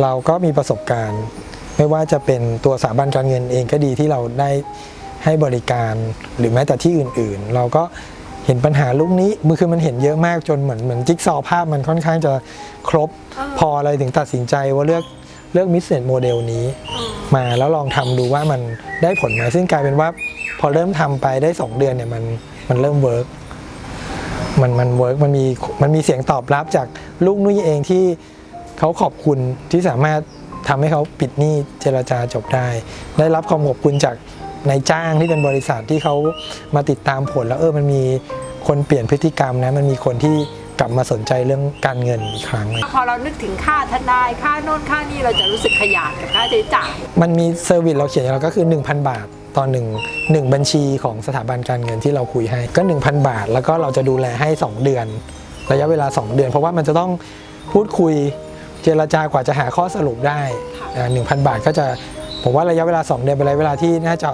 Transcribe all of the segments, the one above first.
เราก็มีประสบการณ์ ไม่ว่าจะเป็นตัวสถาบันการเงินเองก็ดีที่เราได้ให้บริการหรือแม้แต่ที่อื่นๆ เราก็เห็นปัญหาลูกนี้มือคือมันเห็นเยอะมากจนเหมือนเหมือนจิ๊กซอว์ภาพมันค่อนข้างจะครบพออะไรถึงตัดสินใจว่าเลือกเลือกมิสเซนโมเดลนี้มาแล้วลองทำดูว่ามันได้ผลไหมซึ่งกลายเป็นว่าพอเริ่มทำไปได้ 2 เดือนเนี่ยมันมันเริ่มเวิร์กมันมันเวิร์กมันมีมันมีเสียงตอบรับจากลูกนุ้ยเองที่ เขาขอบคุณที่สามารถทำให้เขาปิดหนี้เจรจาจบได้ ได้รับความขอบคุณจากนายจ้างที่เป็นบริษัทที่เขามาติดตามผลแล้วเออมันมีคนเปลี่ยนพฤติกรรมนะมันมีคนที่กลับมาสนใจเรื่องการเงินอีกครั้งพอเรานึกถึงค่าทนายค่าโน่นค่านี่เราจะรู้สึกขยาดกับค่าใช้จ่ายมันมีเซอร์วิสเราเขียนอย่างเราก็คือ 1,000 บาทต่อหนึ่งหนึ่งบัญชีของสถาบันการเงินที่เราคุยให้ก็ 1,000 บาท แล้วก็เราจะดูแลให้ 2 เดือน ระยะเวลา 2 เดือน เพราะว่ามันจะต้องพูดคุย เจรจากว่าจะหาข้อสรุปได้หนึ่งพันบาทก็จะผมว่าระยะเวลา 2 เดือนเป็นระยะเวลาที่น่าจะ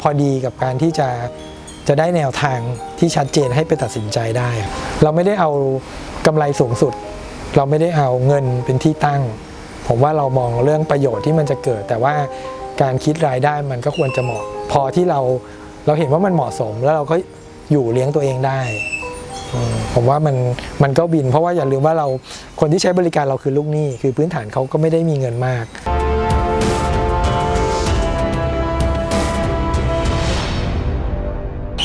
พอดีกับการที่จะจะได้แนวทางที่ชัดเจนให้ไปตัดสินใจได้ เราไม่ได้เอากำไรสูงสุด เราไม่ได้เอาเงินเป็นที่ตั้ง ผมว่าเรามองเรื่องประโยชน์ที่มันจะเกิด แต่ว่าการคิดรายได้มันก็ควรจะเหมาะ พอที่เราเราเห็นว่ามันเหมาะสม แล้วเราก็อยู่เลี้ยงตัวเองได้อืม ผมว่ามันมันก็บิน เพราะว่าอย่าลืมว่าเราคนที่ใช้บริการเราคือลูกหนี้ คือพื้นฐานเขาก็ไม่ได้มีเงินมาก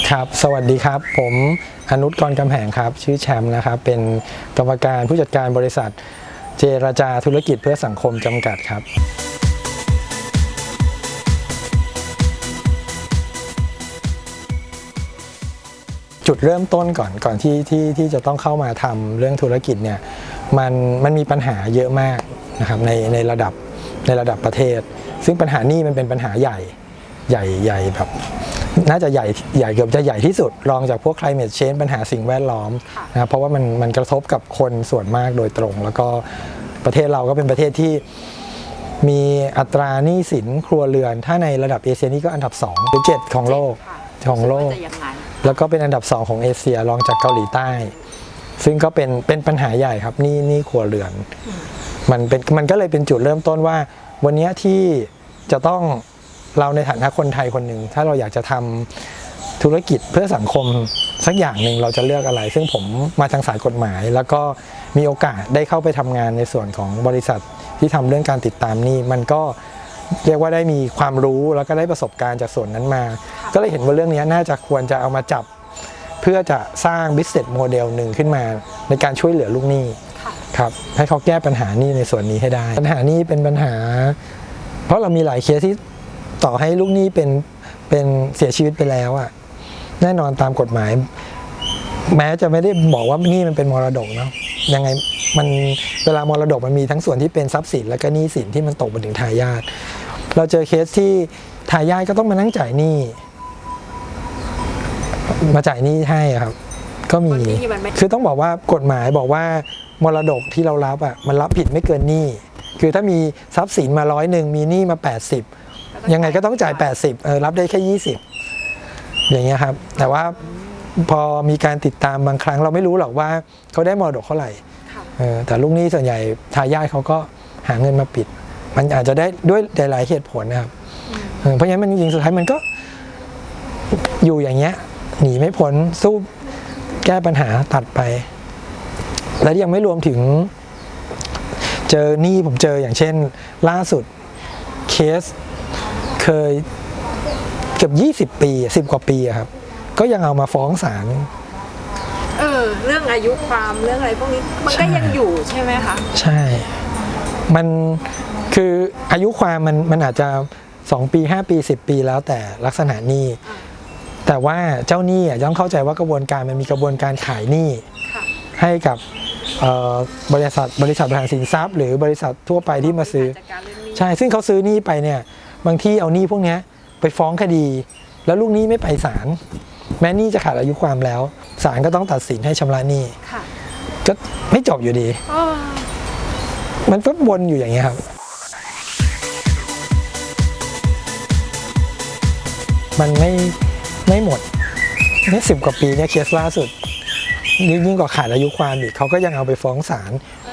ครับสวัสดีครับ ผมอนุชกรกำแหงครับ ชื่อแชมป์นะครับ เป็นกรรมการผู้จัดการบริษัท เจรจาธุรกิจเพื่อสังคมจำกัดครับ จุดเริ่มต้นก่อนก่อนที่ที่ที่จะต้องเข้ามาทำเรื่องธุรกิจเนี่ยมันมันมีปัญหาเยอะมากนะครับในในระดับในระดับประเทศ ซึ่งปัญหานี้มันเป็นปัญหาใหญ่ใหญ่ใหญ่แบบน่าจะใหญ่ใหญ่เกือบจะใหญ่ที่สุด รองจากพวก climate change ปัญหาสิ่งแวดล้อมนะครับเพราะว่ามันมันกระทบกับคนส่วนมากโดยตรง แล้วก็ประเทศเราก็เป็นประเทศที่มีอัตราหนี้สินครัวเรือน ถ้าในระดับเอเชียนี่ก็อันดับ2หรือ7ของโลกของโลก แล้วก็เป็นอันดับ 2 ของเอเชียรองจากเกาหลีใต้ ซึ่งก็เป็นเป็นปัญหาใหญ่ครับนี่นี่ครัวเรือน มันเป็นมันก็เลยเป็นจุดเริ่มต้นว่า วันนี้ที่จะต้องเราในฐานะคนไทยคนหนึ่งถ้าเราอยากจะทำธุรกิจเพื่อสังคมสักอย่างหนึ่งเราจะเลือกอะไร ซึ่งผมมาทางสายกฎหมาย แล้วก็มีโอกาสได้เข้าไปทำงานในส่วนของบริษัทที่ทำเรื่องการติดตามนี้มันก็ เรียกว่าได้มีความรู้แล้วก็ได้ประสบการณ์จากส่วนนั้นมา ก็เลยเห็นว่าเรื่องนี้น่าจะควรจะเอามาจับ เพื่อจะสร้าง business model หนึ่งขึ้นมา ในการช่วยเหลือลูกหนี้ค่ะครับให้เขาแก้ปัญหานี้ในส่วนนี้ให้ได้ ปัญหานี้เป็นปัญหา เพราะเรามีหลายเคสที่ต่อให้ลูกหนี้เป็นเป็นเสียชีวิตไปแล้วอะแน่นอนตามกฎหมาย แม้จะไม่ได้บอกว่าหนี้มันเป็นมรดกเนาะยังไงมันเวลามรดกมันมีทั้งส่วนที่เป็นทรัพย์สิน และก็หนี้สินที่มันตกมาถึงทายาท เราเจอเคสที่ทายาทก็ต้องมานั่งจ่ายหนี้มาจ่ายหนี้ให้อะครับ ก็มีคนหนี้มันไม่คือต้องบอกว่ากฎหมายบอกว่ามรดกที่เรารับอะมันรับผิดไม่เกินหนี้ คือถ้ามีทรัพย์สินมาร้อยหนึ่งมีหนี้มา 80 ยังไงก็ต้องจ่าย 80เออรับได้แค่ 20 อย่างเงี้ยครับ แต่ว่าพอมีการติดตามบางครั้งเราไม่รู้หรอกว่าเขาได้มรดกเท่าไหร่ค่ะเออแต่ลูกหนี้ส่วนใหญ่ทายาทเขาก็หาเงินมาปิด มันอาจจะได้ด้วยหลายๆเหตุผลนะครับเออเพราะฉะนั้นมันจริงๆสุดท้ายมันก็อยู่อย่างเงี้ยหนีไม่พ้นสู้แก้ปัญหาตัดไป แล้วยังไม่รวมถึง เจอหนี้ผมเจออย่างเช่น ล่าสุดเคสเคยเกือบ20 ปีสิบกว่าปีอะครับ ก็ยังเอามาฟ้องศาลเออ เรื่องอายุความเรื่องอะไรพวกนี้มันก็ยังอยู่ใช่ไหมคะ ใช่ มัน คืออายุความมันมันอาจจะ 2 ปี 5 ปี 10 ปี แล้วแต่ลักษณะหนี้อ่าแต่ว่าเจ้าหนี้อะต้องเข้าใจว่ากระบวนการมันมีกระบวนการขายหนี้ค่ะให้กับเอ่อบริษัทบริษัทบริหารสินทรัพย์ หรือบริษัททั่วไปที่มาซื้อจัดการเรื่องนี้ใช่ซึ่งเขาซื้อหนี้ไปเนี่ยบางที่เอาหนี้พวกเนี้ยไปฟ้องคดี แล้วลูกหนี้ไม่ไปศาลแม้หนี้จะขาดอายุความแล้วศาลก็ต้องตัดสินให้ชำระหนี้ค่ะก็ไม่จบอยู่ดีอ้อมันก็วนอยู่อย่างเงี้ยครับ มันไม่ไม่หมดเนี่ยสิบกว่าปีเนี่ยเคสล่าสุดยิ่งยิ่งกว่าขาดอายุความอีกเขาก็ยังเอาไปฟ้องศาล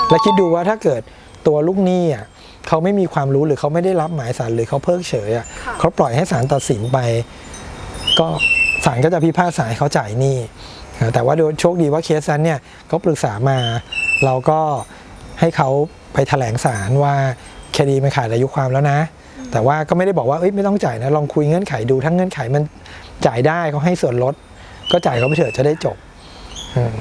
แล้วคิดดูว่าถ้าเกิดตัวลูกหนี้อะเขาไม่มีความรู้หรือเขาไม่ได้รับหมายสารหรือเขาเพิกเฉยอะค่ะเขาปล่อยให้ศาลตัดสินไป ก็ศาลก็จะพิพากษาให้เขาจ่ายหนี้นะแต่ว่าโดยโชคดีว่าเคสนั้นเนี่ยเขาปรึกษามา เราก็ให้เขาไปแถลงศาลว่าคดีมันขาดอายุความแล้วนะ แต่ว่าก็ไม่ได้บอกว่าเอ้ยไม่ต้องจ่ายนะลองคุยเงื่อนไขดูถ้าเงื่อนไขมันจ่ายได้เขาให้ส่วนลด ก็จ่ายเขาไปเถอะจะได้จบอืม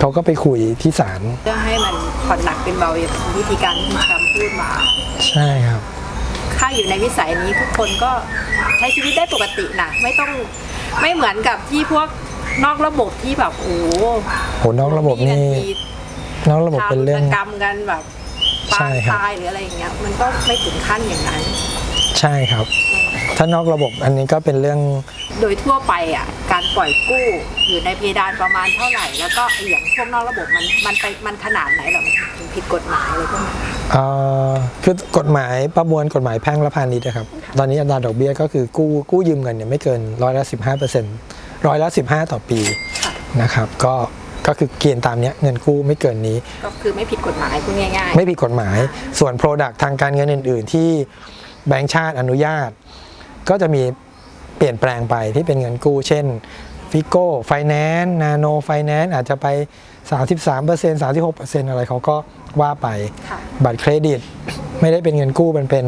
เขาก็ไปคุยที่ศาลเพื่อให้มันผ่อนหนักเป็นเบาอย่างวิธีการที่คุณแชมป์พูดมา ใช่ครับ ถ้าอยู่ในวิสัยนี้ทุกคนก็ใช้ชีวิตได้ปกตินะไม่ต้องไม่เหมือนกับที่พวกนอกระบบที่แบบโอ้โหโหนอกระบบนี่มีนอกระบบเป็นเรื่องทารุณกรรมกันแบบปาใช่งครับตายหรืออะไรอย่างเงี้ยมันก็ไม่ถึงขั้นอย่างนั้น ใช่ครับ ถ้านอกระบบอันนี้ก็เป็นเรื่อง โดยทั่วไปอะการปล่อยกู้อยู่ในเพดานประมาณเท่าไหร่ แล้วก็ไอ้อย่างพวกนอกระบบมันมันไปมันขนาดไหนหรอมันถึงผิดกฎหมายอะไรพวกนั้นเอ่อคือกฎหมายประมวลกฎหมายแพ่งและพาณิชย์นะครับ ตอนนี้อัตราดอกเบี้ยก็คือกู้กู้ยืมเงินเนี่ยไม่เกินร้อยละสิบห้าเปอร์เซ็นต์ร้อยละสิบห้าต่อปีค่ะนะครับ ก็ก็คือเกณฑ์ตามเนี้ยเงินกู้ไม่เกินนี้ ก็คือไม่ผิดกฎหมายพูดง่ายๆ ไม่ผิดกฎหมาย ส่วน Product ทางการเงินอื่น ๆ ที่ แบงก์ชาติอนุญาต ก็จะมีเปลี่ยนแปลงไปที่เป็นเงินกู้ เช่นฟิโก้ไฟแนนซ์นาโนไฟแนนซ์อาจจะไป 33% 36%อะไรเขาก็ว่าไปค่ะบัตรเครดิต ไม่ได้เป็นเงินกู้มันเป็น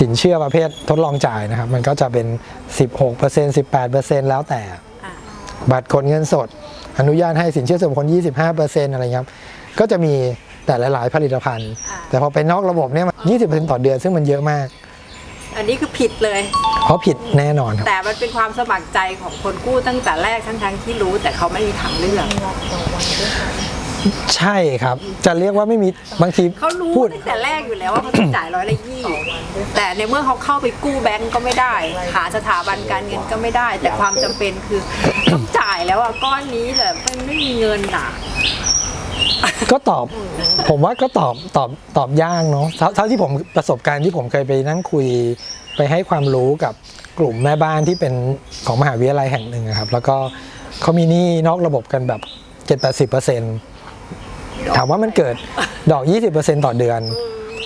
สินเชื่อประเภททดลองจ่ายนะครับ มันก็จะเป็น 16% 18%แล้วแต่อ่าบัตรกดเงินสด อนุญาตให้สินเชื่อส่วนบุคคล25%อะไรเงี้ยครับ ก็จะมี แต่หลาย ๆ ผลิตภัณฑ์อ่าแต่พอไปนอกระบบเนี่ยมัน20%ต่อเดือนซึ่งมันเยอะมาก อันนี้คือผิดเลย เพราะผิดแน่นอนครับ แต่มันเป็นความสมัครใจของคนกู้ตั้งแต่แรกทั้งๆที่รู้ แต่เขาไม่มีทางเลือกใช่ครับ จะเรียกว่าไม่มีบางทีเขารู้พูดตั้งแต่แรกอยู่แล้วว่าเขาต้องจ่ายร้อยละยี่แต่ในเมื่อเขาเข้าไปกู้แบงก์ก็ไม่ได้ หาสถาบันการเงินก็ไม่ได้ แต่ความจำเป็นคือต้องจ่ายแล้วอะก้อนนี้แหละมันไม่มีเงินอะ ก็ตอบ ผมว่าก็ตอบตอบตอบยากเนาะเท่าเท่าที่ผมประสบการณ์ที่ผมเคยไปนั่งคุยไปให้ความรู้กับกลุ่มแม่บ้านที่เป็นของมหาวิทยาลัยแห่งหนึ่งอะครับ แล้วก็เขามีหนี้นอกระบบกันแบบ7-80%ถามว่ามันเกิดดอก 20%ต่อเดือน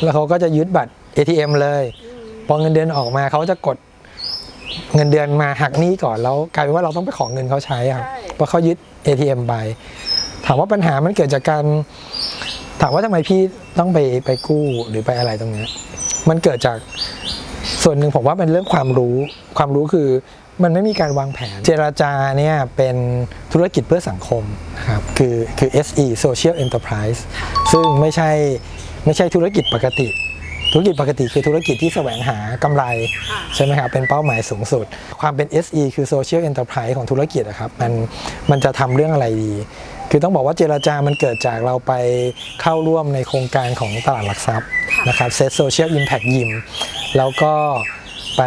แล้วเขาก็จะยึดบัตร ATM เลย พอเงินเดือนออกมาเขาจะกดเงินเดือนมาหักหนี้ก่อนแล้วกลายเป็นว่าเราต้องไปขอเงินเขาใช้ครับเพราะเขายึด ATM ไป ถามว่าปัญหามันเกิดจากการ ถามว่าทำไมพี่ต้องไปไปกู้หรือไปอะไรตรงเนี้ยมันเกิดจากส่วนหนึ่งผมว่าเป็นเรื่องความรู้ ความรู้คือมันไม่มีการวางแผน เจรจาเนี่ยเป็นธุรกิจเพื่อสังคมนะครับคือคือ SE Social Enterprise ซึ่งไม่ใช่ไม่ใช่ธุรกิจปกติ ธุรกิจปกติคือธุรกิจที่แสวงหากำไรอ่าใช่ไหมครับ เป็นเป้าหมายสูงสุด ความเป็น SE คือ Social Enterprise ของธุรกิจอะครับ มันมันจะทำเรื่องอะไรดี คือต้องบอกว่าเจรจามันเกิดจากเราไปเข้าร่วมในโครงการของตลาดหลักทรัพย์นะครับ Set Social Impact Yim แล้วก็ไป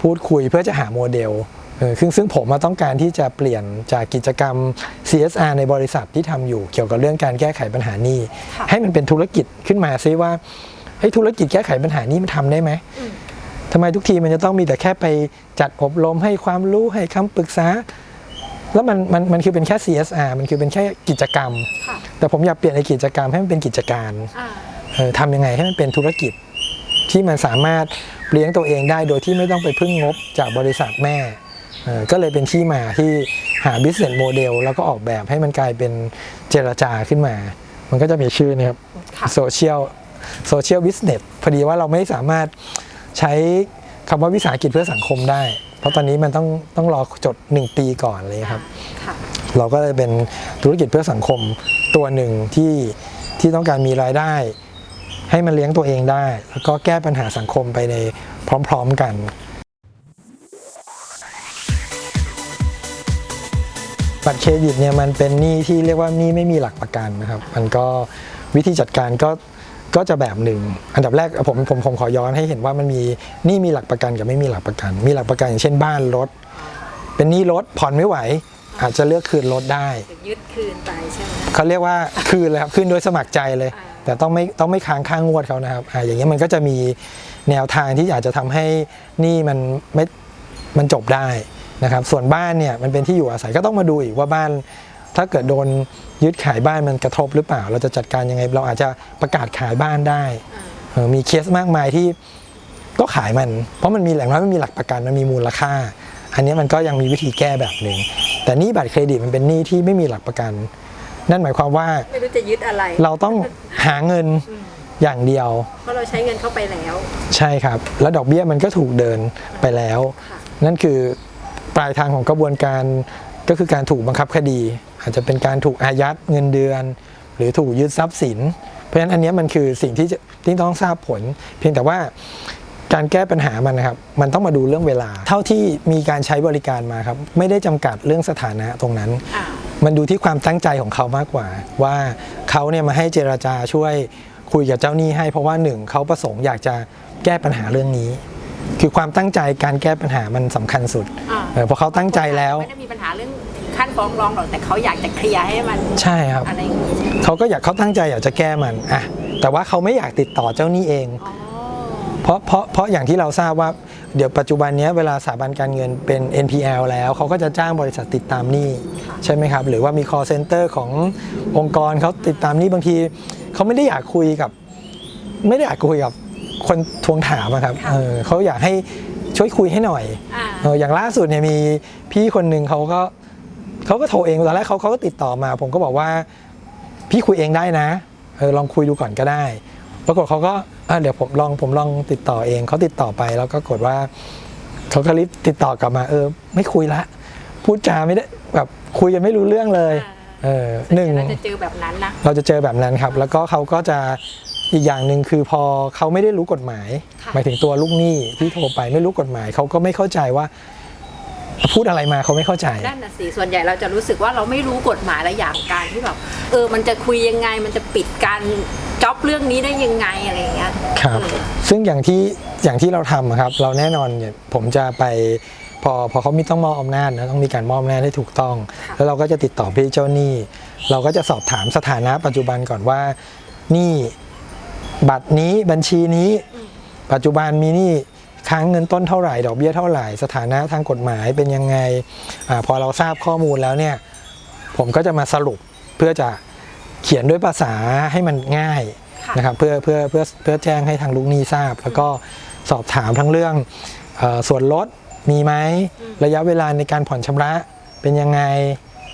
พูดคุยเพื่อจะหาโมเดลเออซึ่งซึ่งผมมาต้องการที่จะเปลี่ยนจากกิจกรรม CSR ในบริษัทที่ทำอยู่ เกี่ยวกับเรื่องการแก้ไขปัญหาหนี้ค่ะให้มันเป็นธุรกิจขึ้นมาซิว่าเฮ้ยธุรกิจแก้ไขปัญหานี้มันทำได้ไหมทำไมทุกทีมันจะต้องมีแต่แค่ไปจัดอบรมให้ความรู้ให้คำปรึกษา แล้วมันมันมันคือเป็นแค่ CSR มันคือเป็นแค่กิจกรรมค่ะแต่ผมอยากเปลี่ยนไอ้กิจกรรมให้มันเป็นกิจการอ่าเออทำยังไงให้มันเป็นธุรกิจ ที่มันสามารถเลี้ยงตัวเองได้โดยที่ไม่ต้องไปพึ่งงบจากบริษัทแม่เออก็เลยเป็นที่มาที่หา business model แล้วก็ออกแบบให้มันกลายเป็นเจรจาขึ้นมา มันก็จะมีชื่อนะครับค่ะโซเชียลโซเชียลบิสเนสพอดีว่าเราไม่สามารถใช้คำว่าวิสาหกิจเพื่อสังคมได้เพ ราะตอนนี้มันต้องต้องรอจด 1 ปีก่อนเลยครับค่ะเราก็เลยเป็นธุรกิจเพื่อสังคมตัวหนึ่งที่ที่ต้องการมีรายได้ ให้มันเลี้ยงตัวเองได้ แล้วก็แก้ปัญหาสังคมไปในพร้อมๆกันบัตรเครดิตเนี่ยมันเป็นหนี้ที่เรียกว่าหนี้ไม่มีหลักประกันนะครับ มันก็วิธีจัดการก็ ก็จะแบบหนึ่ง อันดับแรกผมผมผมขอย้อนให้เห็นว่ามันมีหนี้มีหลักประกันกับไม่มีหลักประกัน มีหลักประกันอย่างเช่นบ้านรถ เป็นหนี้รถผ่อนไม่ไหว อาจจะเลือกคืนรถได้จะยึดคืนไปใช่ไหมเขาเรียกว่าคืนเลยครับคืนโดยสมัครใจเลยอ่าแต่ต้องไม่ต้องไม่ค้างค่างวดเขานะครับอ่าอย่างเงี้ยมันก็จะมีแนวทางที่อาจจะทำให้หนี้มันไม่มันจบได้นะครับ ส่วนบ้านเนี่ยมันเป็นที่อยู่อาศัยก็ต้องมาดูอีกว่าบ้านถ้าเกิดโดน ยึดขายบ้านมันกระทบหรือเปล่า เราจะจัดการยังไง เราอาจจะประกาศขายบ้านได้เออมีเคสมากมายที่ก็ขายมัน เพราะมันมีแหล่งน้อยมันมีหลักประกันมันมีมูลค่า อันนี้มันก็ยังมีวิธีแก้แบบหนึ่งแต่หนี้บัตรเครดิตมันเป็นหนี้ที่ไม่มีหลักประกัน นั่นหมายความว่าไม่รู้จะยึดอะไร เราต้องหาเงินอย่างเดียวเพราะเราใช้เงินเข้าไปแล้ว ใช่ครับ แล้วดอกเบี้ยมันก็ถูกเดินไปแล้วค่ะนั่นคือปลายทางของกระบวนการก็คือการถูกบังคับคดี อาจจะเป็นการถูกอายัดเงินเดือน หรือถูกยึดทรัพย์สิน เพราะฉะนั้นอันเนี้ยมันคือสิ่งที่จะที่ต้องทราบผล เพียงแต่ว่าการแก้ปัญหามันนะครับ มันต้องมาดูเรื่องเวลา เท่าที่มีการใช้บริการมาครับ ไม่ได้จำกัดเรื่องสถานะตรงนั้นอ่ามันดูที่ความตั้งใจของเขามากกว่า ว่าเขาเนี่ยมาให้เจราจาช่วยคุยกับเจ้าหนี้ให้ เพราะว่าหนึ่งเขาประสงค์อยากจะแก้ปัญหาเรื่องนี้ คือความตั้งใจการแก้ปัญหามันสำคัญสุดอ่าเออเพราะเขาตั้งใจแล้วไม่ได้มีปัญหาเรื่อง ขั้นฟ้องร้องหรอกแต่เขาอยากจะเคลียร์ให้มันใช่ครับ อะไรอย่างนี้ใช่ไหมเขาก็อยากเขาตั้งใจอยากจะแก้มันอะแต่ว่าเขาไม่อยากติดต่อเจ้าหนี้เอง อ๋อเพราะเพราะเพราะอย่างที่เราทราบว่าเดี๋ยวปัจจุบันเนี้ยเวลาสถาบันการเงินเป็น NPL แล้วเขาก็จะจ้างบริษัทติดตามหนี้ใช่ไหมครับ หรือว่ามี call center ขององค์กรเขาติดตามหนี้บางที เขาไม่ได้อยากคุยกับ ไม่ได้อยากคุยกับคนทวงถามอะครับเออเขาอยากให้ช่วยคุยให้หน่อย อ่า เอออย่างล่าสุดเนี่ยมีพี่คนหนึ่งเขาก็ เขาก็โทรเองตอนแรกเขาเขาก็ติดต่อมา ผมก็บอกว่าพี่คุยเองได้นะเออลองคุยดูก่อนก็ได้ปรากฏเขาก็อะเดี๋ยวผมลองผมลองติดต่อเองเขาติดต่อไปแล้วก็กดว่าเขาก็รีบติดต่อกลับมา เออ ไม่คุยละ พูดจาไม่ได้แบบคุยกันไม่รู้เรื่องเลยเออหนึ่งเราจะเจอแบบนั้นนะเราจะเจอแบบนั้นครับ แล้วก็เขาก็จะอีกอย่างหนึ่งคือพอเขาไม่ได้รู้กฎหมายค่ะหมายถึงตัวลูกหนี้ที่โทรไปไม่รู้กฎหมายเขาก็ไม่เข้าใจว่า พูดอะไรมาเขาไม่เข้าใจนั่นน่ะสิส่วนใหญ่เราจะรู้สึกว่าเราไม่รู้กฎหมายและอย่างการที่แบบเออมันจะคุยยังไงมันจะปิดการจ็อบเรื่องนี้ได้ยังไงอะไรอย่างเงี้ยครับเออซึ่งอย่างที่อย่างที่เราทำอะครับ เราแน่นอนเนี่ยผมจะไปพอพอเขามีต้องมอบอำนาจนะต้องมีการมอบอำนาจให้ถูกต้อง แล้วเราก็จะติดต่อพี่เจ้าหนี้ เราก็จะสอบถามสถานะปัจจุบันก่อนว่าหนี้บัตรนี้บัญชีนี้ ปัจจุบันมีหนี้ ค้างเงินต้นเท่าไหร่ดอกเบี้ยเท่าไหร่ สถานะทางกฎหมายเป็นยังไงอาพอเราทราบข้อมูลแล้วเนี่ยผมก็จะมาสรุปเพื่อจะเขียนด้วยภาษาให้มันง่ายค่ะนะครับเพื่อเพื่อเพื่อเพื่อแจ้งให้ทางลูกหนี้ทราบ แล้วก็สอบถามทั้งเรื่องเออส่วนลดมีไหมระยะเวลาในการผ่อนชำระเป็นยังไง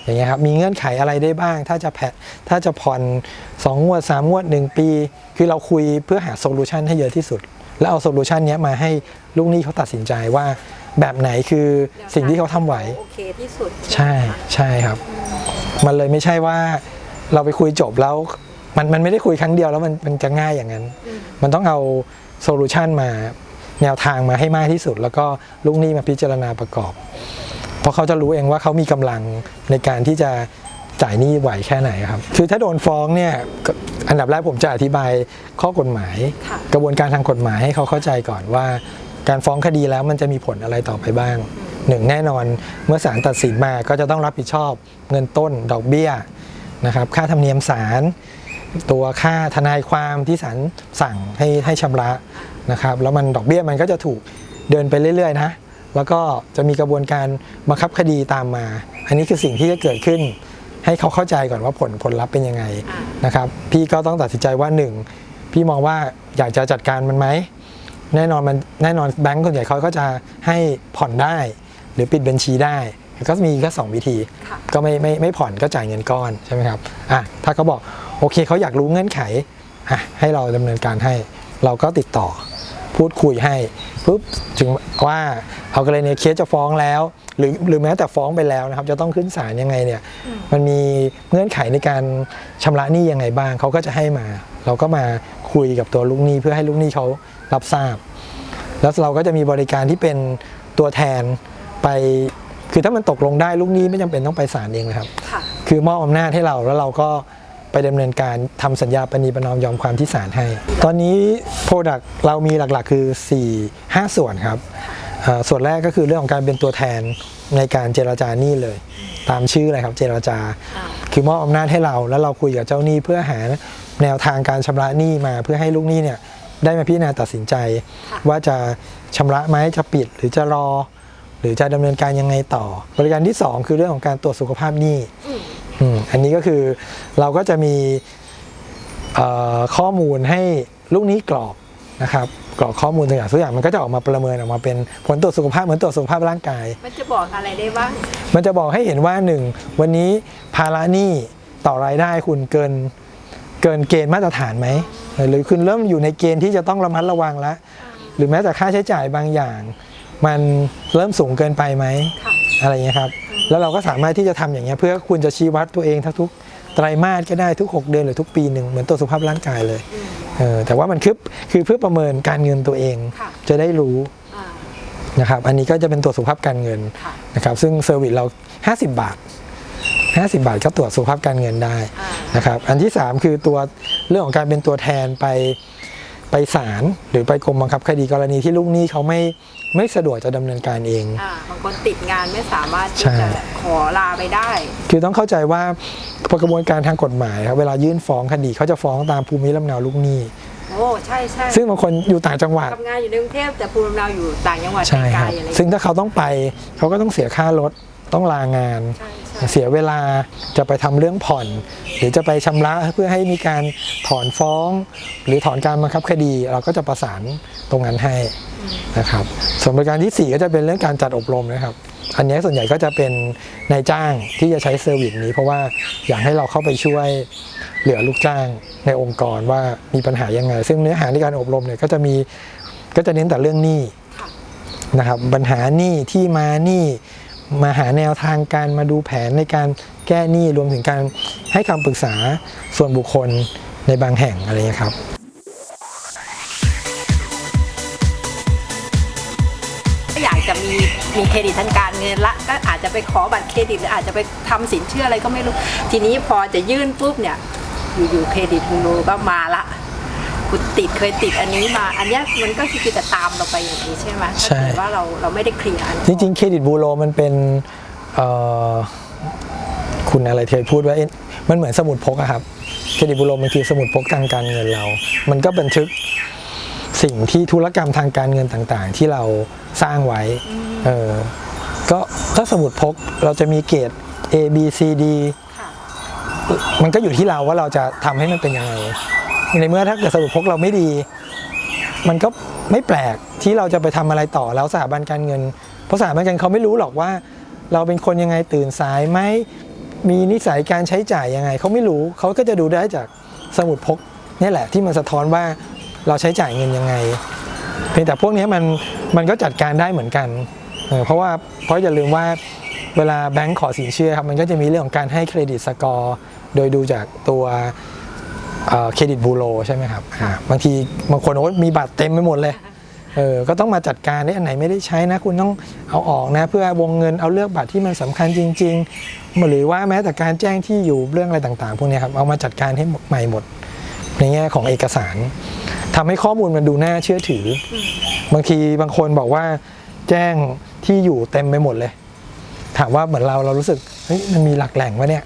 อย่างเงี้ยครับมีเงื่อนไขอะไรได้บ้าง ถ้าจะแพะถ้าจะผ่อน2งวด3งวด 1 ปี คือเราคุยเพื่อหาโซลูชันให้เยอะที่สุด แล้วเอาโซลูชันนี้ยมาให้ลูกหนี้เขาตัดสินใจว่า แบบไหนคือสิ่งที่เขาทำไหวโอเคที่สุด ใช่ใช่ครับ มันเลยไม่ใช่ว่าเราไปคุยจบแล้วมันมันไม่ได้คุยครั้งเดียวแล้วมันมันจะง่ายอย่างนั้นอืมมันต้องเอาโซลูชันมาแนวทางมาให้มากที่สุด แล้วก็ลูกหนี้มาพิจารณาประกอบ เพราะเขาจะรู้เองว่าเขามีกำลังในการที่จะจ่ายหนี้ไหวแค่ไหนครับ คือถ้าโดนฟ้องเนี่ยก็ อันดับแรกผมจะอธิบายข้อกฎหมายค่ะกระบวนการทางกฎหมายให้เขาเข้าใจก่อนว่า การฟ้องคดีแล้วมันจะมีผลอะไรต่อไปบ้างหนึ่งแน่นอนเมื่อศาลตัดสินมาก็จะต้องรับผิดชอบเงินต้นดอกเบี้ยนะครับค่าธรรมเนียมศาลตัวค่าทนายความที่ศาลสั่งให้ให้ชำระนะครับแล้วมันดอกเบี้ยมันก็จะถูกเดินไปเรื่อยๆนะแล้วก็จะมีกระบวนการบังคับคดีตามมา อันนี้คือสิ่งที่จะเกิดขึ้น ให้เขาเข้าใจก่อนว่าผลผลลัพธ์เป็นยังไงอ่านะครับ พี่ก็ต้องตัดสินใจว่าหนึ่งพี่มองว่าอยากจะจัดการมันไหมแน่นอนมันแน่นอนแบงก์ส่วนใหญ่เขาก็จะให้ผ่อนได้ หรือปิดบัญชีได้ ก็มีแค่สองวิธีค่ะก็ไม่ไม่ไม่ผ่อนก็จ่ายเงินก้อนใช่ไหมครับอะถ้าเขาบอกโอเคเขาอยากรู้เงื่อนไขอะให้เราดำเนินการให้ เราก็ติดต่อ พูดคุยให้ปุ๊บถึงว่าเอากรณีเคสจะฟ้องแล้ว หรือหรือแม้แต่ฟ้องไปแล้วนะครับ จะต้องขึ้นศาลยังไงเนี่ย มันมีเงื่อนไขในการชำระหนี้ยังไงบ้างเขาก็จะให้มา เราก็มาคุยกับตัวลูกหนี้เพื่อให้ลูกหนี้เขารับทราบ แล้วเราก็จะมีบริการที่เป็นตัวแทนไปคือถ้ามันตกลงได้ลูกหนี้ไม่จำเป็นต้องไปศาลเองนะครับค่ะคือมอบอำนาจให้เราแล้วเราก็ ไปดำเนินการทำสัญญาปณีประนอมยอมความที่ศาลให้ ตอนนี้ Product เรามีหลักๆ คือ 4 5 ส่วนครับ ส่วนแรกก็คือเรื่องของการเป็นตัวแทนในการเจราจาหนี้เลย ตามชื่อเลยครับเจราจา คือมอบอำนาจให้เราแล้วเราคุยกับเจ้าหนี้เพื่อหาแนวทางการชำระหนี้มาเพื่อให้ลูกหนี้เนี่ยได้มาพิจารณาตัดสินใจ ว่าจะชำระไหมจะปิดหรือจะรอ หรือจะดำเนินการยังไงต่อ บริการที่ 2 คือเรื่องของการตรวจสุขภาพหนี้ อืมอืมอันนี้ก็คือเราก็จะมีเอ่อข้อมูลให้ลูกหนี้กรอกนะครับกรอกข้อมูลตัวอย่างตัวอย่างมันก็จะออกมาประเมินออกมาเป็นผลตรวจสุขภาพเหมือนตรวจสุขภาพร่างกาย มันจะบอกอะไรได้บ้าง มันจะบอกให้เห็นว่าหนึ่งวันนี้ภาระหนี้ต่อรายได้คุณเกินเกินเกณฑ์มาตรฐานไหมหรือคุณเริ่มอยู่ในเกณฑ์ที่จะต้องระมัดระวังแล้ว หรือแม้แต่ค่าใช้จ่ายบางอย่าง มันเริ่มสูงเกินไปไหมค่ะ อะไรอย่างเงี้ยครับ แล้วเราก็สามารถที่จะทำอย่างเงี้ยเพื่อคุณจะชี้วัดตัวเองทุกๆไตรมาสก็ได้ทุก 6 เดือนหรือทุกปีหนึ่งเหมือนตัวจสุขภาพร่างกายเลยอืมเออแต่ว่ามันคือคือเพื่อประเมินการเงินตัวเองค่ะจะได้รู้อ่านะครับ อันนี้ก็จะเป็นตัวจสุขภาพการเงินค่ะนะครับ ซึ่งเซอร์วิสเรา 50 บาท 50 บาทก็ตรวจสุขภาพการเงินได้อ่านะครับ อันที่ 3 คือตัวเรื่องของการเป็นตัวแทนไปไปศาลหรือไปกรมบังคับคดีกรณีที่ลูกหนี้เขาไม่ ไม่สะดวกจะดำเนินการเองอ่าบางคนติดงานไม่สามารถที่ใช่จะขอลาไปได้ คือต้องเข้าใจว่ากระบวนการทางกฎหมายครับเวลายื่นฟ้องคดีเขาจะฟ้องตามภูมิลำเนาลูกหนี้โอ้ใช่ใช่ซึ่งบางคนอยู่ต่างจังหวัดทำงานอยู่ในกรุงเทพแต่ภูมิลำเนาอยู่ต่างจังหวัดใช่ไกคลรับๆอะไรอย่างซึ่งเงี้ยถ้าเขาต้องไปเขาก็ต้องเสียค่ารถต้องลางานใช่ใช่เสียเวลาจะไปทำเรื่องผ่อน หรือจะไปชำระเพื่อให้มีการถอนฟ้อง หรือถอนการบังคับคดี เราก็จะประสานตรงนั้นให้ นะครับส่วนบริการทีสี่ 4 ก็จะเป็นเรื่องการจัดอบรมนะครับ อันนี้ส่วนใหญ่ก็จะเป็นนายจ้างที่จะใช้เซอร์วิสนี้ เพราะว่าอยากให้เราเข้าไปช่วยเหลือลูกจ้างในองค์กรว่ามีปัญหายังไง ซึ่งเนื้อหาในการอบรมเนี่ยก็จะมีก็จะเน้นแต่เรื่องหนี้นะครับปัญหาหนี้ที่มาหนี้มาหาแนวทางการมาดูแผนในการแก้หนี้รวมถึงการให้คำปรึกษาส่วนบุคคลในบางแห่งอะไรเงี้ยครับ จะมีมีเครดิตทางการเงินละก็อาจจะไปขอบัตรเครดิตหรืออาจจะไปทำสินเชื่ออะไรก็ไม่รู้ ทีนี้พอจะยื่นปุ๊บเนี่ยอยู่ๆเครดิตบูโรก็มาละคุณติดเคยติดอันนี้มา อันเนี้ยมันก็คือจะตามเราไปอย่างนี้ใช่ไหมใช่ถ้าเกิดว่าเราเราไม่ได้เคลียร์อันจริงๆเครดิตบูโรมันเป็นเอ่อคุณอะไรเคยพูดว่าเอ๊ะมันเหมือนสมุดพกอะครับเครดิตบูโรมันคือสมุดพกทางการเงินเรา มันก็บันทึก สิ่งที่ธุรกรรมทางการเงินต่างๆ ที่เราสร้างไว้เออก็ถ้าสมุดพกเราจะมีเกรด A B C D ค่ะมันก็อยู่ที่เราว่าเราจะทำให้มันเป็นยังไงในเมื่อถ้าเกิดสมุดพกเราไม่ดี มันก็ไม่แปลกที่เราจะไปทำอะไรต่อแล้วสถาบันการเงิน เพราะสถาบันการเงินเขาไม่รู้หรอกว่า เราเป็นคนยังไงตื่นสายไหมมีนิสัยการใช้จ่ายยังไงเขาไม่รู้เขาก็จะดูได้จากสมุดพกนี่แหละที่มันสะท้อนว่า เราใช้จ่ายเงินยังไง เพียงแต่พวกนี้มันมันก็จัดการได้เหมือนกัน เพราะว่าเพราะอย่าลืมว่าเวลาแบงก์ขอสินเชื่อครับมันก็จะมีเรื่องของการให้เครดิตสกอร์โดยดูจากตัวเครดิตบูโรใช่ไหมครับบางทีบางคนโอ้มีบัตรเต็มไปหมดเลยเออก็ต้องมาจัดการนี่อันไหนไม่ได้ใช้นะ คุณต้องเอาออกนะ เพื่อวงเงินเอาเลือกบัตรที่มันสำคัญจริงๆหรือว่าแม้แต่การแจ้งที่อยู่เรื่องอะไรต่างๆ พวกนี้ครับเอามาจัดการให้ใหม่หมด ในแง่ของเอกสาร ทำให้ข้อมูลมันดูน่าเชื่อถืออบางทีบางคนบอกว่าแจ้งที่อยู่เต็มไปหมดเลย ถามว่าเหมือนเราเรารู้สึกเฮ้ยมันมีหลักแหล่งวะเนี่ย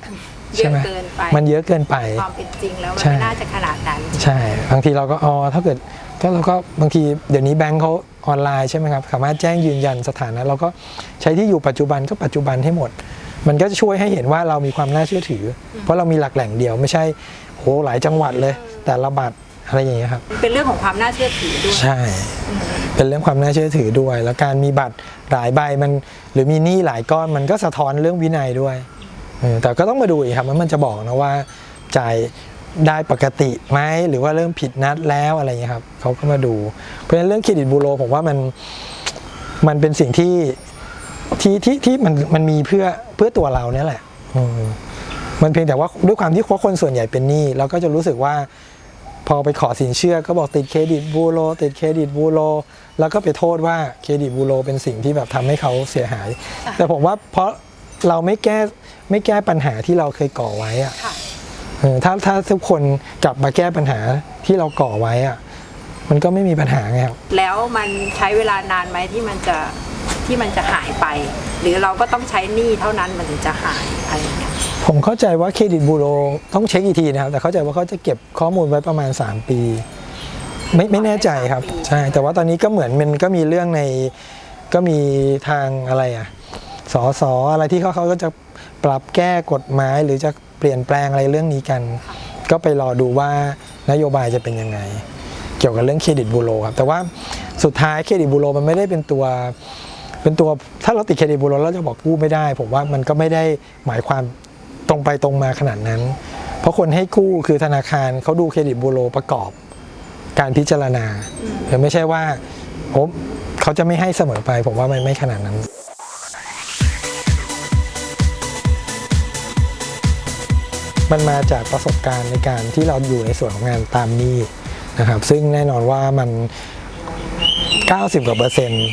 เยใช่อะไหมเกินไปมันเยอะเกินไปความเป็นจริงแล้วมันใช่ไม่น่าจะขนาดนั้น ใช่ บางทีเราก็อ๋อถ้าเกิดก็เราก็บางทีเดี๋ยวนี้แบงค์เขาออนไลน์ใช่ไหมครับสามารถแจ้งยืนยันสถานะเราก็ใช้ที่อยู่ปัจจุบันก็ปัจจุบันให้หมด มันก็จะช่วยให้เห็นว่าเรามีความน่าเชื่อถือ เพราะเรามีหลักแหล่งเดียวไม่ใช่โหหลายจังหวัดเลย แต่ละบัตร อะไรอย่างเงี้ยครับ เป็นเรื่องของความน่าเชื่อถือด้วยใช่ เป็นเรื่องความน่าเชื่อถือด้วย แล้วการมีบัตรหลายใบมัน หรือมีหนี้หลายก้อนมันก็สะท้อนเรื่องวินัยด้วยเออแต่ก็ต้องมาดูอีกครับว่ามันจะบอกนะว่าจ่ายได้ปกติไหมหรือว่าเริ่มผิดนัดแล้วอะไรอย่างเงี้ยครับเขาก็มาดู เพราะฉะนั้นเรื่องเครดิตบูโรผมว่ามันมันเป็นสิ่งที่ที่ที่ที่มันมันมีเพื่อเพื่อตัวเราเนี่ยแหละอืมมันเพียงแต่ว่าด้วยความที่คนส่วนใหญ่เป็นหนี้เราก็จะรู้สึกว่า พอไปขอสินเชื่อก็บอกติดเครดิตบูโรติดเครดิตบูโรแล้วก็ไปโทษว่าเครดิตบูโรเป็นสิ่งที่แบบทำให้เขาเสียหาย แต่ผมว่าเพราะเราไม่แก้ไม่แก้ปัญหาที่เราเคยก่อไว้อะค่ะเออถ้าถ้าทุกคนกลับมาแก้ปัญหาที่เราก่อไว้อะมันก็ไม่มีปัญหาไงครับ แล้วมันใช้เวลานานไหมที่มันจะ ที่มันจะหายไป หรือเราก็ต้องใช้หนี้เท่านั้นมันถึงจะหายอะไรอย่างเงี้ยผมเข้าใจว่าเครดิตบูโรต้องเช็คอีกทีนะครับ แต่เข้าใจว่าเขาจะเก็บข้อมูลไว้ประมาณ 3 ปี ไม่ไม่แน่ใจครับ ใช่ แต่ว่าตอนนี้ก็เหมือนมันก็มีเรื่องในก็มีทางอะไรอะสอสออะไรที่เขาเขาก็จะปรับแก้กฎหมายหรือจะเปลี่ยนแปลงอะไรเรื่องนี้กัน ก็ไปรอดูว่านโยบายจะเป็นยังไง เกี่ยวกับเรื่องเครดิตบูโรครับ แต่ว่าสุดท้ายเครดิตบูโรมันไม่ได้เป็นตัว เป็นตัวถ้าเราติดเครดิตบูโรแล้วจะบอกกู้ไม่ได้ ผมว่ามันก็ไม่ได้หมายความตรงไปตรงมาขนาดนั้น เพราะคนให้กู้คือธนาคารเขาดูเครดิตบูโรประกอบ การพิจารณาหรือไม่ใช่ว่าโอ้เขาจะไม่ให้เสมอไป ผมว่ามันไม่ขนาดนั้นมันมาจากประสบการณ์ในการที่เราอยู่ในส่วนของงานตามหนี้นะครับ ซึ่งแน่นอนว่ามัน 90กว่าเปอร์เซ็นต์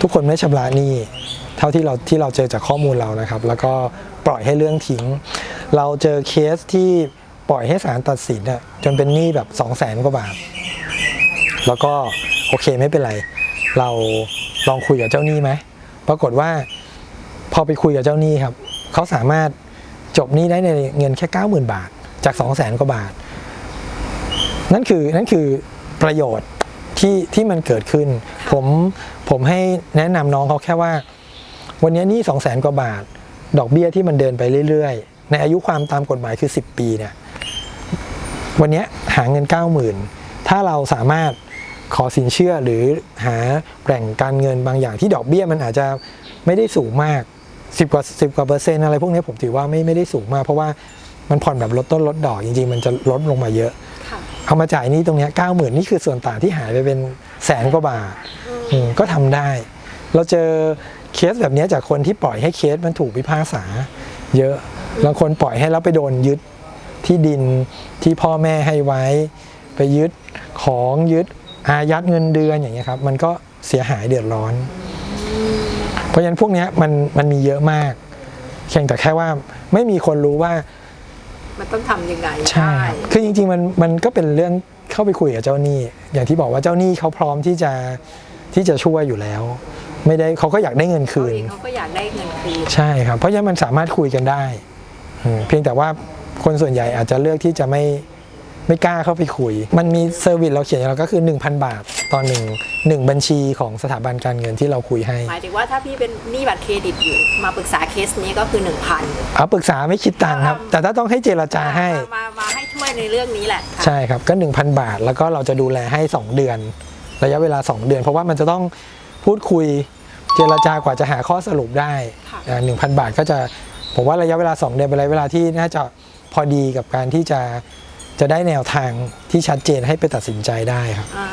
ทุกคนไม่ชำระหนี้เท่าที่เราที่เราเจอจากข้อมูลเรานะครับ แล้วก็ปล่อยให้เรื่องทิ้ง เราเจอเคสที่ปล่อยให้ศาลตัดสินอะจนเป็นหนี้แบบ 2 0 0แสนกว่าบาท แล้วก็โอเคไม่เป็นไร เราลองคุยกับเจ้าหนี้ไหมปรากฏว่าพอไปคุยกับเจ้าหนี้ครับเขาสามารถจบหนี้ได้ในเงินแค่ 90,000 บาท จาก 2 0 0แสนกว่าบาท นั่นคือนั่นคือประโยชน์ที่ที่มันเกิดขึ้น ผม ผมให้แนะนำน้องเขาแค่ว่า วันนี้หนี่สองแสนกว่าบาท ดอกเบี้ยที่มันเดินไปเรื่อยๆ ในอายุความตามกฎหมายคือ 10 ปีเนี่ยวันนี้หาเงิน 90,000 ถ้าเราสามารถขอสินเชื่อหรือหาแหล่งการเงินบางอย่างที่ดอกเบี้ยมันอาจจะไม่ได้สูงมาก 10 กว่า 10 กว่าเปอร์เซ็นต์อะไรพวกนี้ผมถือว่าไม่ไม่ได้สูงมาก เพราะว่ามันผ่อนแบบลดต้นลดดอกจริงๆ มันจะลดลงมาเยอะค่ะเอามาจ่ายหนี่ตรงเนี้เก้าหมื่นนี่คือส่วนต่างที่หายไปเป็นแสนกว่าบาทอืม ก็ทำได้ เราเจอเคสแบบนี้จากคนที่ปล่อยให้เคสมันถูกพิพากษา เยอะบางคนปล่อยให้แล้วไปโดนยึดที่ดินที่พ่อแม่ให้ไว้ ไปยึดของยึดอายัดเงินเดือนอย่างเงี้ยครับมันก็เสียหายเดือดร้อน เพราะฉะนั้นพวกเนี้ยมันมันมีเยอะมากเพียงแต่แค่ว่าไม่มีคนรู้ว่า มันต้องทำยังไงใช่ครับคือจริงๆมันมันก็เป็นเรื่องเข้าไปคุยกับเจ้าหนี้ อย่างที่บอกว่าเจ้าหนี้เขาพร้อมที่จะ ที่จะช่วยอยู่แล้ว ไม่ได้เขาก็อยากได้เงินเขาคืนเองเขาก็อยากได้เงินคืนใช่ครับ เพราะฉะนั้นมันสามารถคุยกันได้อืมเพียงแต่ว่าคนส่วนใหญ่อาจจะเลือกที่จะไม่ไม่กล้าเข้าไปคุย มันมีเซอร์วิสเราเขียนเราก็คือ 1,000 บาทต่อหนึ่งหนึ่งบัญชีของสถาบันการเงินที่เราคุยให้หมายถึงว่าถ้าพี่เป็นหนี้บัตรเครดิตอยู่ มาปรึกษาเคสนี้ก็คือ1,000เอาปรึกษาไม่คิดตังค์ครับ แต่ถ้าต้องให้เจรจาให้ มามามาให้ช่วยในเรื่องนี้แหละค่ะ ใช่ครับก็ 1,000 บาท แล้วก็เราจะดูแลให้ 2 เดือน ระยะเวลา 2 เดือน เพราะว่ามันจะต้องพูดคุยเจรจากว่าจะหาข้อสรุปได้ค่ะอ่า1,000บาทก็จะผมว่าระยะเวลา 2 เดือนเป็นระยะเวลาที่น่าจะพอดีกับการที่จะจะได้แนวทางที่ชัดเจนให้ไปตัดสินใจได้ครับอ่า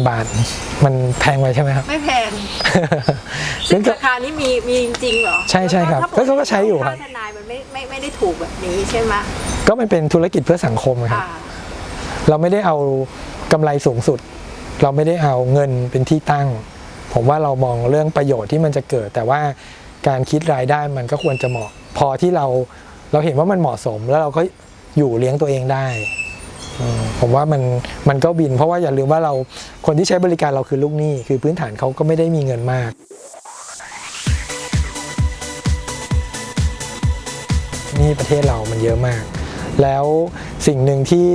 1,000บาท มันแพงไปใช่ไหมครับ ไม่แพงซึ่ซึ่งงก็ราคานี้มีมีจริงๆเหรอ ใช่ใช่ครับแล้วก็เขาก็ใช้อยู่ครับค่าทนายมันไม่ไม่ไม่ได้ถูกแบบนี้ใช่ไหมก็มันเป็นธุรกิจเพื่อสังคมครับค่ะ เราไม่ได้เอากำไรสูงสุด เราไม่ได้เอาเงินเป็นที่ตั้ง ผมว่าเรามองเรื่องประโยชน์ที่มันจะเกิด แต่ว่าการคิดรายได้มันก็ควรจะเหมาะ พอที่เราเราเห็นว่ามันเหมาะสม แล้วเราก็อยู่เลี้ยงตัวเองได้ผมว่ามันมันก็บิน เพราะว่าอย่าลืมว่าเราคนที่ใช้บริการเราคือลูกหนี้ คือพื้นฐานเขาก็ไม่ได้มีเงินมาก นี่ประเทศเรามันเยอะมาก แล้วสิ่งหนึ่งที่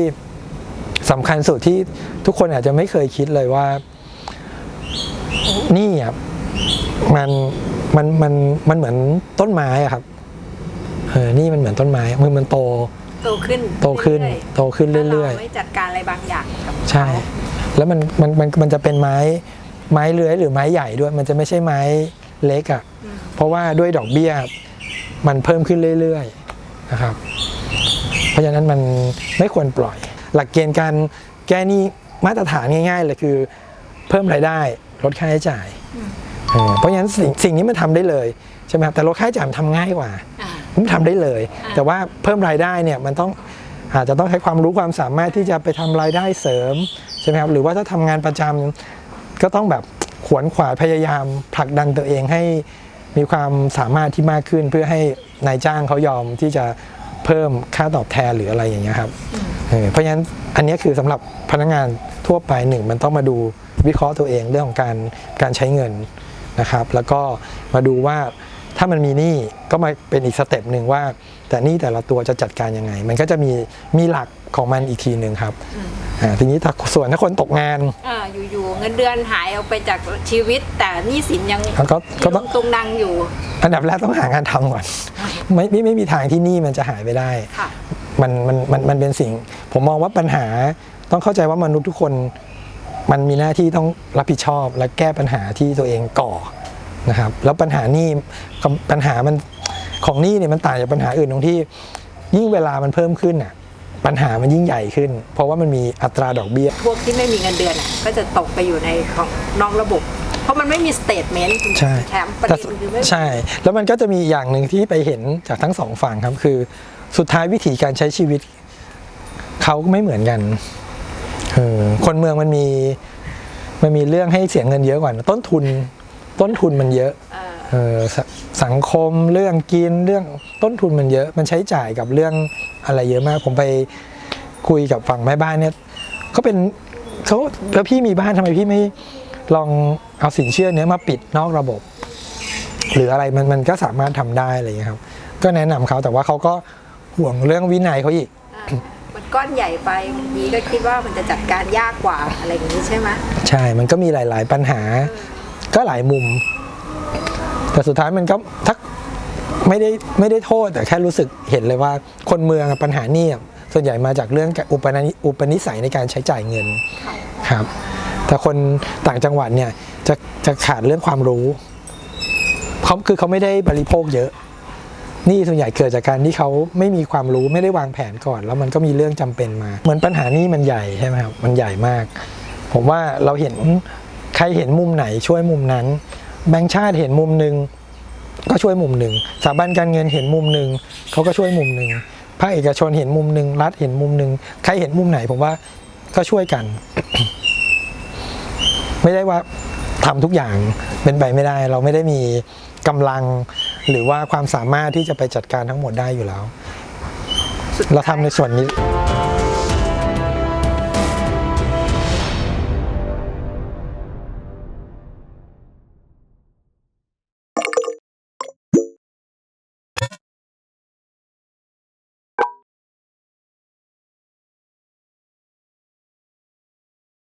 สำคัญสุดที่ทุกคนอาจจะไม่เคยคิดเลยว่าหนี่อะมันมันมันมันเหมือนต้นไม้อะครับเออนี่มันเหมือนต้นไม้มือมันโต โตขึ้นโตขึ้น เรื่อยๆโตขึ้นถ้าเรื่อยไม่จัดการอะไรบางอย่างกับๆใช่ แล้วมันมันมันมันจะเป็นไม้ไม้เลื้อยหรือไม้ใหญ่ด้วย มันจะไม่ใช่ไม้เล็กอะ่ะอืมเพราะว่าด้วยดอกเบี้ยมันเพิ่มขึ้นเรื่อยๆนะครับ เพราะฉะนั้นมันไม่ควรปล่อย หลักเกณฑ์การแก้หนี้มาตรฐานง่ายๆเลยคือ เพิ่มรายได้ลดค่าใช้จ่ายเออเพราะฉะนั้นสิ่งสิ่งนี้มันทำได้เลยใช่ไหมครับแต่ลดค่าใช้จ่ายมันทำง่ายกว่าอ่าผมทำได้เลยอ่าแต่ว่าเพิ่มรายได้เนี่ยมันต้องอาจจะต้องใช้ความรู้ความสามารถที่จะไปทำรายได้เสริมใช่ไหมครับหรือว่าถ้าทำงานประจำก็ต้องแบบขวนขวายพยายามผลักดันตัวเองให้มีความสามารถที่มากขึ้นเพื่อให้นายจ้างเขายอมที่จะเพิ่มค่าตอบแทนหรืออะไรอย่างเงี้ยครับ เออเพราะฉะนั้นอันเนี้ยคือสำหรับพนักงานทั่วไปหนึ่งมันต้องมาดูวิเคราะห์ตัวเองเรื่องของการการใช้เงินนะครับ แล้วก็มาดูว่าถ้ามันมีหนี้ก็มาเป็นอีกสเต็ปหนึ่งว่า แต่หนี้แต่ละตัวจะจัดการยังไง มันก็จะมีมีหลักของมันอีกทีหนึ่งครับอ่าทีนี้ถ้าส่วนถ้าคนตกงานอ่าอยู่ๆเงินเดือนหายออกไปจากชีวิต แต่หนี้สินยังแล้วก็ก็ต้องตรงนังอยู่ อันดับแรกต้องหางานทำก่อนไม่ไม่ไม่มีทางที่หนี่มันจะหายไปได้ค่ะ มันมันมันมันเป็นสิ่ง ผมมองว่าปัญหาต้องเข้าใจว่ามนุษย์ทุกคนมันมีหน้าที่ต้องรับผิดชอบและแก้ปัญหาที่ตัวเองก่อนะครับ แล้วปัญหานี่ปัญหามันของหนี่เนี่ยมันต่างจากปัญหาอื่นตรงที่ ยิ่งเวลามันเพิ่มขึ้นอะปัญหามันยิ่งใหญ่ขึ้น เพราะว่ามันมีอัตราดอกเบี้ย พวกที่ไม่มีเงินเดือนอะก็จะตกไปอยู่ในของนอกระบบ เพราะมันไม่มีสเตทเมนต์ใช่แถมประแต่เด็นคือไม่ใช่ แล้วมันก็จะมีอย่างหนึ่งที่ไปเห็นจากทั้งสองฝั่งครับคือ สุดท้ายวิธีการใช้ชีวิตเขาก็ไม่เหมือนกันเออคนเมืองมันมีมันมีเรื่องให้เสียเงินเยอะกว่านะต้นทุนต้นทุนมันเยอะเออเออสสังคมเรื่องกินเรื่องต้นทุนมันเยอะ มันใช้จ่ายกับเรื่องอะไรเยอะมาก ผมไปคุยกับฝั่งแม่บ้านเนี่ยเขาเป็นเขาแล้วพี่มีบ้านทำไมพี่ไม่ลองเอาสินเชื่อเนี้ยมาปิดนอกระบบ หรืออะไรมันมันก็สามารถทำได้อะไรอย่างเงี้ยครับ ก็แนะนำเขาแต่ว่าเขาก็ ห่วงเรื่องวินัยเขาอีกอ่ามันก้อนใหญ่ไปบางทีก็คิดว่ามันจะจัดการยากกว่าอะไรอย่างนี้ใช่ไหมใช่ มันก็มีหลาย ๆ ปัญหา ก็หลายมุม แต่สุดท้ายมันก็ทักไม่ได้ไม่ได้โทษแต่แค่รู้สึกเห็นเลยว่า คนเมืองอะปัญหานี่อะส่วนใหญ่มาจากเรื่องอุปนิอุปนิสัยในการใช้จ่ายเงินค่ะครับ แต่คนต่างจังหวัดเนี่ยจะจะขาดเรื่องความรู้เขาคือเขาไม่ได้บริโภคเยอะ นี่ส่วนใหญ่เกิดจากการที่เขาไม่มีความรู้ไม่ได้วางแผนก่อน แล้วมันก็มีเรื่องจำเป็นมา เหมือนปัญหานี้มันใหญ่ใช่ไหมครับมันใหญ่มาก ผมว่าเราเห็นใครเห็นมุมไหนช่วยมุมนั้น แบงค์ชาติเห็นมุมหนึ่งก็ช่วยมุมหนึ่งสถาบันการเงินเห็นมุมหนึ่งเขาก็ช่วยมุมหนึ่งภาคเอกชนเห็นมุมหนึ่งรัฐเห็นมุมหนึ่งใครเห็นมุมไหนผมว่าก็ช่วยกัน ไม่ได้ว่าทำทุกอย่างเป็นไปไม่ได้ เราไม่ได้มีกำลัง หรือว่าความสามารถที่จะไปจัดการทั้งหมดได้อยู่แล้ว เราทำในส่วนนี้